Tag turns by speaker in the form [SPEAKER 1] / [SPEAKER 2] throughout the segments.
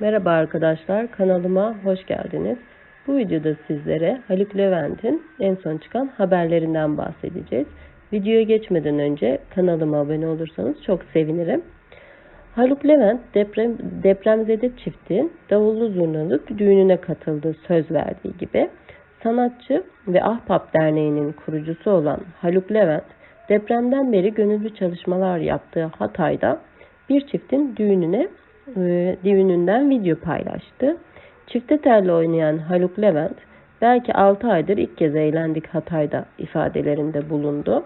[SPEAKER 1] Merhaba arkadaşlar, kanalıma hoş geldiniz. Bu videoda sizlere Haluk Levent'in en son çıkan haberlerinden bahsedeceğiz. Videoya geçmeden önce kanalıma abone olursanız çok sevinirim. Haluk Levent deprem, depremzede çiftin davullu zurnalı düğününe katıldığı söz verdiği gibi sanatçı ve Ahbap Derneği'nin kurucusu olan Haluk Levent depremden beri gönüllü çalışmalar yaptığı Hatay'da bir çiftin düğününe e, düğününden video paylaştı. Çifte telli oynayan Haluk Levent belki 6 aydır ilk kez eğlendik Hatay'da ifadelerinde bulundu.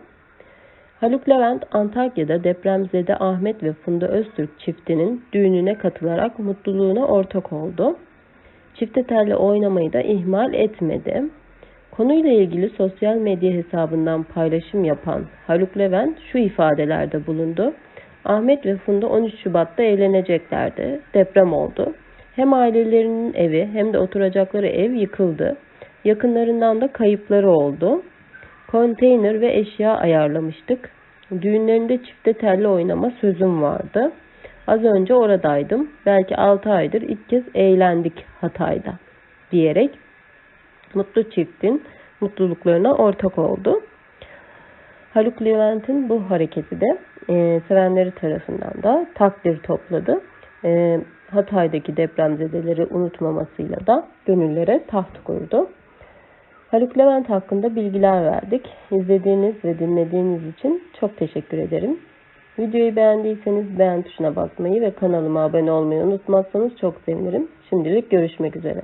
[SPEAKER 1] Haluk Levent Antakya'da depremzede Ahmet ve Funda Öztürk çiftinin düğününe katılarak mutluluğuna ortak oldu. Çifte telli oynamayı da ihmal etmedi. Konuyla ilgili sosyal medya hesabından paylaşım yapan Haluk Levent şu ifadelerde bulundu. Ahmet ve Funda 13 Şubat'ta eğleneceklerdi. Deprem oldu. Hem ailelerinin evi hem de oturacakları ev yıkıldı. Yakınlarından da kayıpları oldu. Konteyner ve eşya ayarlamıştık. Düğünlerinde çifte telli oynama sözüm vardı. Az önce oradaydım. Belki 6 aydır ilk kez eğlendik Hatay'da diyerek mutlu çiftin mutluluklarına ortak oldu. Haluk Levent'in bu hareketi de e, sevenleri tarafından da takdir topladı. E, Hatay'daki depremzedeleri unutmamasıyla da gönüllere taht kurdu. Haluk Levent hakkında bilgiler verdik. İzlediğiniz ve dinlediğiniz için çok teşekkür ederim. Videoyu beğendiyseniz beğen tuşuna basmayı ve kanalıma abone olmayı unutmazsanız çok sevinirim. Şimdilik görüşmek üzere.